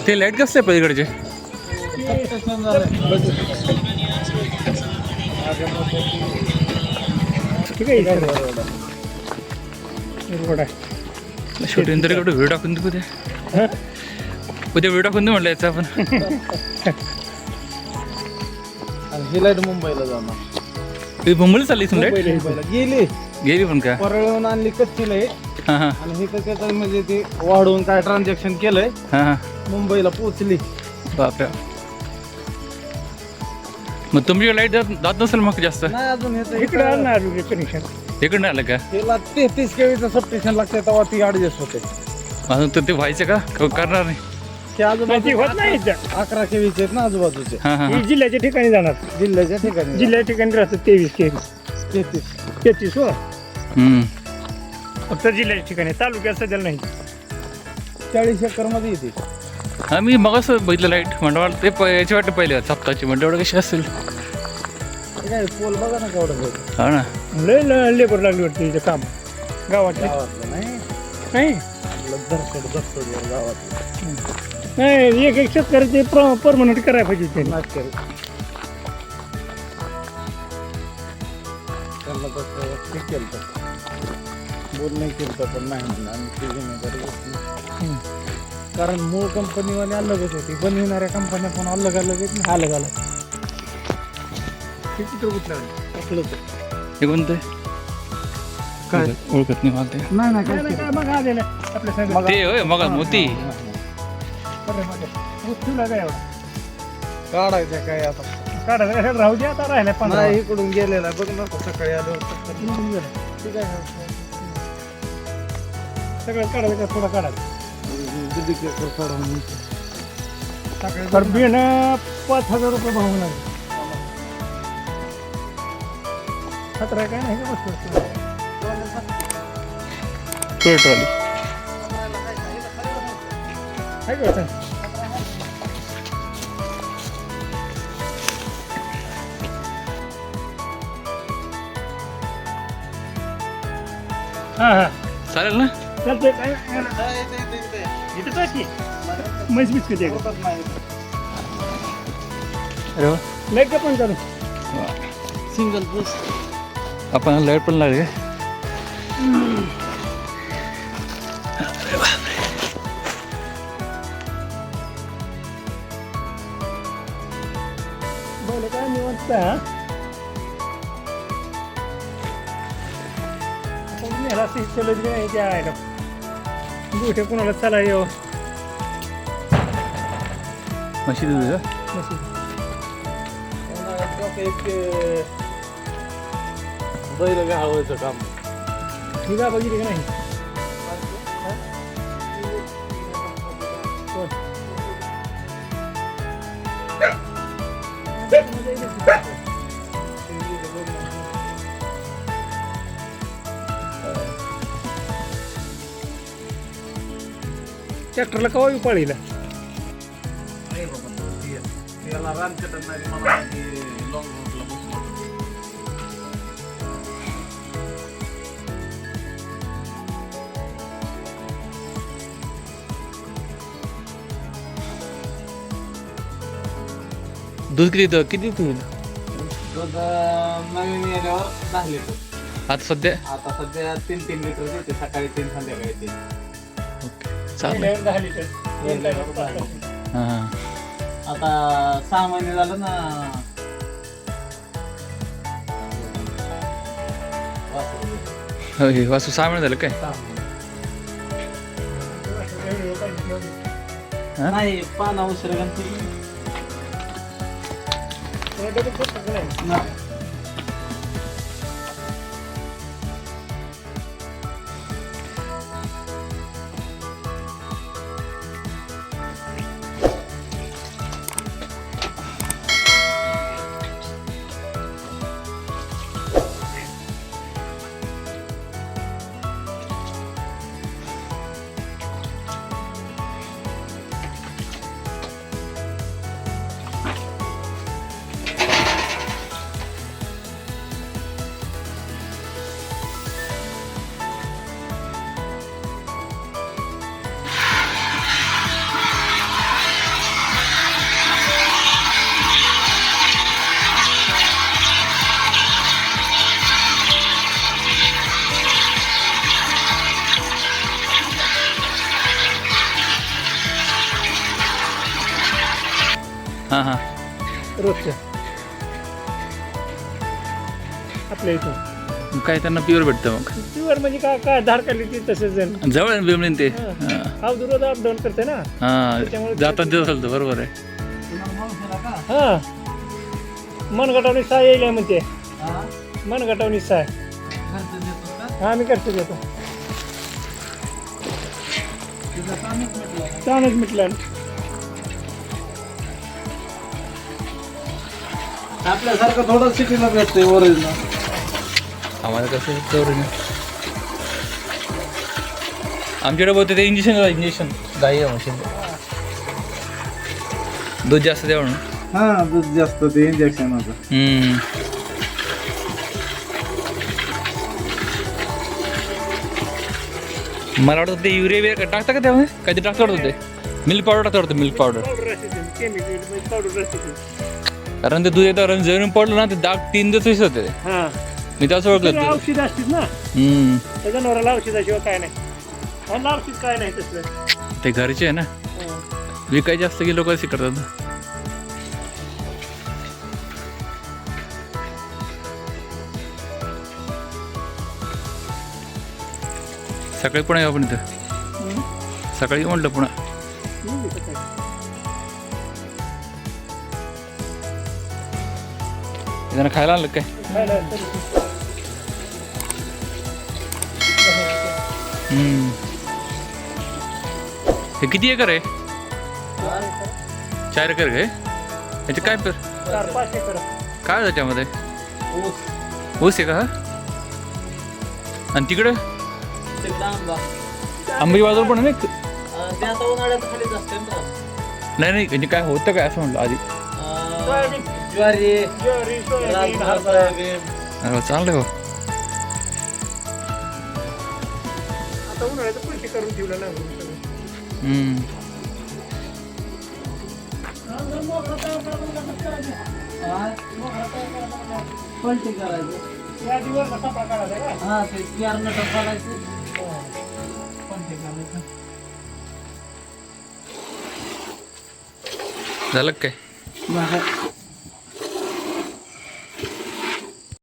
ती लाइट कसले पलीकडचे शेवटी तरी कुठे व्हिडिओ टाकून उद्या हं? उद्या व्हिडिओ टाकून देऊ म्हणलं याचा आपण. ही लाइट मुंबईला जाणार. ती मुंबईला चालली मुंबईला गेली. गेली पण का? परळून आणली कच्ची लाइट हां हां. आणि हे कसं म्हणजे ते वाढवून काय ट्रान्झॅक्शन केलंय? हां हां. मुंबईला पोहोचली. बापरे. मग तुमची लाइट जात जात नसेल मग जास्त? नाही अजून हे इकडे अजून कनेक्शन इकडे नाही आलं का? तेहतीस केवीचं सबस्टेशन लागते तेव्हा ती ऍडजस्ट होते. अजून तर ते व्हायचं का? क- करणार नाही. ते माहिती होत नाही आजूबाजू इथं. अकरा केवीचे आहेत ना आजूबाजूचे. हां हां ही. हां जिल्ह्याच्या ठिकाणी जाणार. जिल्ह्याच्या ठिकाणी जिल्ह्याच्या ठिकाणी राहतात तेवीस तेवीस. तेहतीस. तेहतीस हो. हम्म. फक्त जिल्ह्याच्या ठिकाणी तालुक्यात सध्याला नाही. चाळीस एकरमध्ये येते. हा मी मग असं बघितलं लाइट मंडळ ते प- याची वाटतं पहिले सप्ताहची मंडळ कशी असेल? काय पोल बघा ना केवढं बघ हा ना. लय ल- लेबर लागली वाटते इथं काम. गावातले. गावातलं नाही. नाही? धरसड धरसड गावातलं. नाही एक एक शेतकऱ्याचे परमनंट करायला पाहिजे त्यांनी नाटकरी त्यांना तसं हे केलं बोलणं केलं पण नाही म्हणलं. आम्ही ते जिम्मेदारी घेतली. कारण मूळ कंपनीवाले अलगच होती. बनविणाऱ्या कंपन्या पण अलग अलग आहेत ना. अलग अलग. कुठं कुठलं असलं तर. हे कोणतं? काय? ओळखत- नाही मला ते. नाही काय मग आलेलं आपल्या ते होय मग मोती. ऊस ठेवला काय एवढा? काढायचं काय आता? काढायला काय राहू दे आता राहिला पंधरा नाही इकडून गेलेला आहे. बघ ना सकाळी आलो. ठीक आहे सगळं काढायला का? थोडं काढायचं. तर बिन पाच हजार रुपये भाव लागले. सतरा काय नाही? का वस्तू पेट्रोल. काय करता हां हां. चालेल ना? चालतंय काय इथं काय की? म्हैस बिस्किट आहे का? अरे वा. लाइट का पण चालू सिंगल प्लस आपण लाइट पण लागली बोल काय निवांत ह्याला चलत नाही त्या आहे गोठे कोणाला चला येऊ म्हशी दूध का? बैल घालवायचं काम. ही जा बघितली का नाही? कोण? ट्रॅक्टरला कवा पाळीला दूध किती द- किती दूध दूध नवीन येण्यावर दहा लिटर. आता सध्या? आता सध्या तीन तीन लिटर देते सकाळी तीन संध्याकाळी तीन. चालेल. दहा लिटर हां आता सहा महिने झालं ना. वासरू. हो हे वासू सहा महिने झालं काय. नाही पाना उशिरा गणपती. नाही. हां हां. रोजच्या. आपल्या मग काय त्यांना प्युअर भेटतं मग? प्युअर म्हणजे काय काय धार काढली ती तसेच जण. जवळ आहे बिमलीन ते? हां. रोज अप डाऊन करते ना. हां. त्याच्यामुळे जातात असेल तर बरोबर आहे. हा. मनगटावणी साय येईल म्हणते. मनगटावणी साय हा मी करतो देतो. छानच मिटलं आपल्यासारखं थोडं सिटीला भेटतंय ओरिजिनल आम्हाला कसं नाही आमच्याकडे बोलते ते इंजेक्शन इंजेक्शन गाई आहे मशीन दूध जास्त द्या म्हणून. हा दूध जास्त ते इंजेक्शन होतं हम्म. मला वाटतं ते युरिया बिरिया टाकता का त्यामध्ये काहीतरी टाकता वाटतं ते. मिल्क पावडर टाकता वाटतं मिल्क पावडर केमिकल पावडर कारण ते दूध एकदा जळून पडलं ना ते दाग तीन दिवस दिसत होते हा मी त्याचं ओळखलं ते. औषध असतील ना हम्म. त्या जनावराला औषधाशिवाय काय नाही आणि औषध काय नाही तसलं ते घरचे आहे ना हा. विकायचे असतं की लोक असे करतात ना. सकाळी पुन्हा येऊ आपण इथं. सकाळी म्हटलं पुन्हा त्यांना खायला आणलं काय. हे किती एकर आहे चार एकर आहे याचे काय एकर काय त्याच्यामध्ये ऊस आहे का हा आणि तिकडं आंबी बाजूला पण आहे नाही नाही म्हणजे काय होतं काय असं म्हटलं आधी ज्वारी सोयाबीन अरे चांगलं हो आता उन्हाळ्याचं पैसे करून ठेवलं ना सगळं. हम्म. पलटी करायचं. या दिवस कसा प्रकार आहे का हा ते करायचं. झालं काय?